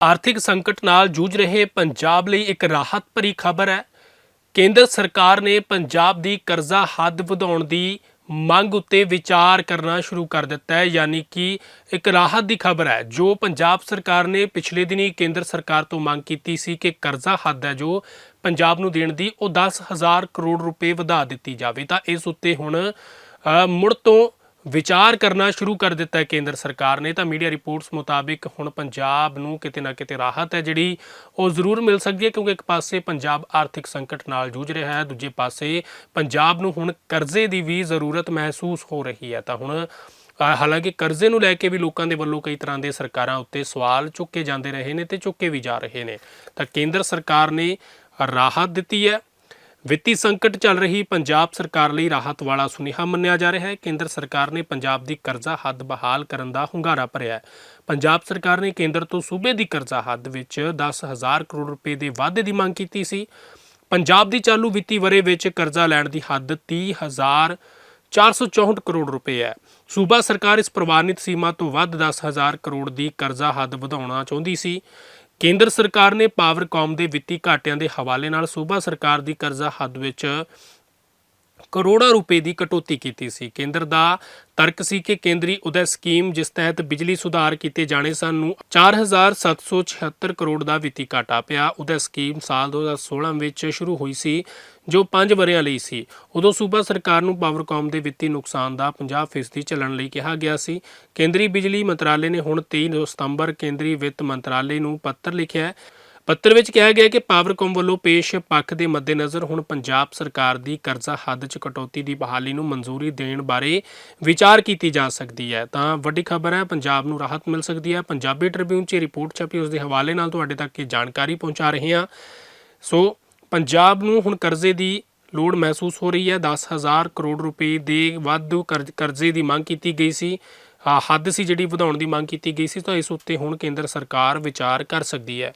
ਆਰਥਿਕ ਸੰਕਟ ਨਾਲ ਜੂਝ ਰਹੇ ਪੰਜਾਬ ਲਈ ਇੱਕ ਰਾਹਤ ਭਰੀ ਖਬਰ ਹੈ। ਕੇਂਦਰ ਸਰਕਾਰ ਨੇ ਪੰਜਾਬ ਦੀ ਕਰਜ਼ਾ ਹੱਦ ਵਧਾਉਣ ਦੀ ਮੰਗ ਉੱਤੇ ਵਿਚਾਰ ਕਰਨਾ ਸ਼ੁਰੂ ਕਰ ਦਿੱਤਾ ਹੈ, ਯਾਨੀ ਕਿ ਇੱਕ ਰਾਹਤ ਦੀ ਖਬਰ ਹੈ, ਜੋ ਪੰਜਾਬ ਸਰਕਾਰ ਨੇ ਪਿਛਲੇ ਦਿਨੀ ਕੇਂਦਰ ਸਰਕਾਰ ਤੋਂ ਮੰਗ ਕੀਤੀ ਸੀ ਕਿ ਕਰਜ਼ਾ ਹੱਦ ਹੈ, ਜੋ ਪੰਜਾਬ ਨੂੰ ਦੇਣ ਦੀ ਉਹ 10000 ਕਰੋੜ ਰੁਪਏ ਵਧਾ ਦਿੱਤੀ ਜਾਵੇ। ਤਾਂ ਇਸ ਉੱਤੇ ਹੁਣ ਮੁੜ ਤੋਂ ਵਿਚਾਰ ਕਰਨਾ ਸ਼ੁਰੂ ਕਰ ਦਿੱਤਾ ਹੈ ਕੇਂਦਰ ਸਰਕਾਰ ਨੇ, ਤਾਂ ਮੀਡੀਆ ਰਿਪੋਰਟਸ ਮੁਤਾਬਿਕ ਹੁਣ ਪੰਜਾਬ ਨੂੰ ਕਿਤੇ ਨਾ ਕਿਤੇ ਰਾਹਤ ਹੈ ਜਿਹੜੀ ਉਹ ਜ਼ਰੂਰ ਮਿਲ ਸਕਦੀ ਹੈ, ਕਿਉਂਕਿ ਇੱਕ ਪਾਸੇ ਪੰਜਾਬ ਆਰਥਿਕ ਸੰਕਟ ਨਾਲ ਜੂਝ ਰਿਹਾ ਹੈ, ਦੂਜੇ ਪਾਸੇ ਪੰਜਾਬ ਨੂੰ ਹੁਣ ਕਰਜ਼ੇ ਦੀ ਵੀ ਜ਼ਰੂਰਤ ਮਹਿਸੂਸ ਹੋ ਰਹੀ ਹੈ। ਤਾਂ ਹੁਣ ਹਾਲਾਂਕਿ ਕਰਜ਼ੇ ਨੂੰ ਲੈ ਕੇ ਵੀ ਲੋਕਾਂ ਦੇ ਵੱਲੋਂ ਕਈ ਤਰ੍ਹਾਂ ਦੇ ਸਰਕਾਰਾਂ ਉੱਤੇ ਸਵਾਲ ਚੁੱਕੇ ਜਾਂਦੇ ਰਹੇ ਨੇ ਤੇ ਚੁੱਕੇ ਵੀ ਜਾ ਰਹੇ ਨੇ। ਤਾਂ ਕੇਂਦਰ ਸਰਕਾਰ ਨੇ ਰਾਹਤ ਦਿੱਤੀ ਹੈ ਵਿੱਤੀ ਸੰਕਟ ਚੱਲ ਰਹੀ ਪੰਜਾਬ ਸਰਕਾਰ ਲਈ ਰਾਹਤ ਵਾਲਾ ਸੁਨੇਹਾ ਮੰਨਿਆ ਜਾ ਰਿਹਾ ਹੈ। ਕੇਂਦਰ ਸਰਕਾਰ ਨੇ ਪੰਜਾਬ ਦੀ ਕਰਜ਼ਾ ਹੱਦ ਬਹਾਲ ਕਰਨ ਦਾ ਹੁੰਗਾਰਾ ਭਰਿਆ ਹੈ। ਪੰਜਾਬ ਸਰਕਾਰ ਨੇ ਕੇਂਦਰ ਤੋਂ ਸੂਬੇ ਦੀ ਕਰਜ਼ਾ ਹੱਦ ਵਿੱਚ 10000 ਕਰੋੜ ਰੁਪਏ ਦੇ ਵਾਧੇ ਦੀ ਮੰਗ ਕੀਤੀ ਸੀ। ਪੰਜਾਬ ਦੀ ਚਾਲੂ ਵਿੱਤੀ ਵਰੇ ਵਿੱਚ ਕਰਜ਼ਾ ਲੈਣ ਦੀ ਹੱਦ 30000 464 ਕਰੋੜ ਰੁਪਏ ਹੈ। ਸੂਬਾ ਸਰਕਾਰ ਇਸ ਪ੍ਰਵਾਨਿਤ ਸੀਮਾ ਤੋਂ ਵੱਧ 10000 ਕਰੋੜ ਦੀ ਕਰਜ਼ਾ ਹੱਦ ਵਧਾਉਣਾ ਚਾਹੁੰਦੀ ਸੀ। ਕੇਂਦਰ ਸਰਕਾਰ ਨੇ ਪਾਵਰਕਾਮ ਦੇ ਵਿੱਤੀ ਘਾਟਿਆਂ ਦੇ ਹਵਾਲੇ ਨਾਲ ਸੂਬਾ ਸਰਕਾਰ ਦੀ ਕਰਜ਼ਾ ਹੱਦ ਵਿੱਚ ਕਰੋੜਾਂ ਰੁਪਏ ਦੀ ਕਟੌਤੀ ਕੀਤੀ ਸੀ। ਕੇਂਦਰ ਦਾ ਤਰਕ ਸੀ ਕਿ ਕੇਂਦਰੀ ਉਦੈ ਸਕੀਮ ਜਿਸ ਤਹਿਤ ਬਿਜਲੀ ਸੁਧਾਰ ਕੀਤੇ ਜਾਣੇ ਸਨ, ਨੂੰ 4776 ਕਰੋੜ ਦਾ ਵਿੱਤੀ ਘਾਟਾ ਪਿਆ। ਉਦੈ ਸਕੀਮ ਸਾਲ 2016 ਵਿੱਚ ਸ਼ੁਰੂ ਹੋਈ ਸੀ, ਜੋ 5 ਵਰਿਆਂ ਲਈ ਸੀ। ਉਦੋਂ ਸੂਬਾ ਸਰਕਾਰ ਨੂੰ ਪਾਵਰਕਾਮ ਦੇ ਵਿੱਤੀ ਨੁਕਸਾਨ ਦਾ 50% ਚੱਲਣ ਲਈ ਕਿਹਾ ਗਿਆ ਸੀ। ਕੇਂਦਰੀ ਬਿਜਲੀ ਮੰਤਰਾਲੇ ਨੇ ਹੁਣ 23 ਸਤੰਬਰ ਕੇਂਦਰੀ ਵਿੱਤ ਮੰਤਰਾਲੇ ਨੂੰ ਪੱਤਰ ਲਿਖਿਆ ਹੈ ਪੱਤਰ ਵਿੱਚ ਕਿਹਾ ਗਿਆ ਹੈ ਕਿ ਪਾਵਰਕੌਮ ਵੱਲੋਂ ਪੇਸ਼ ਪੱਖ ਦੇ ਮੱਦੇਨਜ਼ਰ ਹੁਣ ਪੰਜਾਬ ਸਰਕਾਰ ਦੀ ਕਰਜ਼ਾ ਹੱਦ 'ਚ ਕਟੌਤੀ ਦੀ ਬਹਾਲੀ ਨੂੰ ਮਨਜ਼ੂਰੀ ਦੇਣ ਬਾਰੇ ਵਿਚਾਰ ਕੀਤੀ ਜਾ ਸਕਦੀ ਹੈ। ਤਾਂ ਵੱਡੀ ਖਬਰ ਹੈ, ਪੰਜਾਬ ਨੂੰ ਰਾਹਤ ਮਿਲ ਸਕਦੀ ਹੈ। ਪੰਜਾਬੀ ਟ੍ਰਿਬਿਊਨ 'ਚ ਰਿਪੋਰਟ ਛਪੀ, ਉਸ ਦੇ ਹਵਾਲੇ ਨਾਲ ਤੁਹਾਡੇ ਤੱਕ ਇਹ ਜਾਣਕਾਰੀ ਪਹੁੰਚਾ ਰਹੇ ਹਾਂ। ਸੋ ਪੰਜਾਬ ਨੂੰ ਹੁਣ ਕਰਜ਼ੇ ਦੀ ਲੋੜ ਮਹਿਸੂਸ ਹੋ ਰਹੀ ਹੈ। 10000 ਕਰੋੜ ਰੁਪਏ ਦੇ ਵਾਧੂ ਕਰਜ਼- ਕਰਜ਼ੇ ਦੀ ਮੰਗ ਕੀਤੀ ਗਈ ਸੀ। ਹੱਦ ਸੀ ਜਿਹੜੀ ਵਧਾਉਣ ਦੀ ਮੰਗ ਕੀਤੀ ਗਈ ਸੀ, ਤਾਂ ਇਸ ਉੱਤੇ ਹੁਣ ਕੇਂਦਰ ਸਰਕਾਰ ਵਿਚਾਰ ਕਰ ਸਕਦੀ ਹੈ।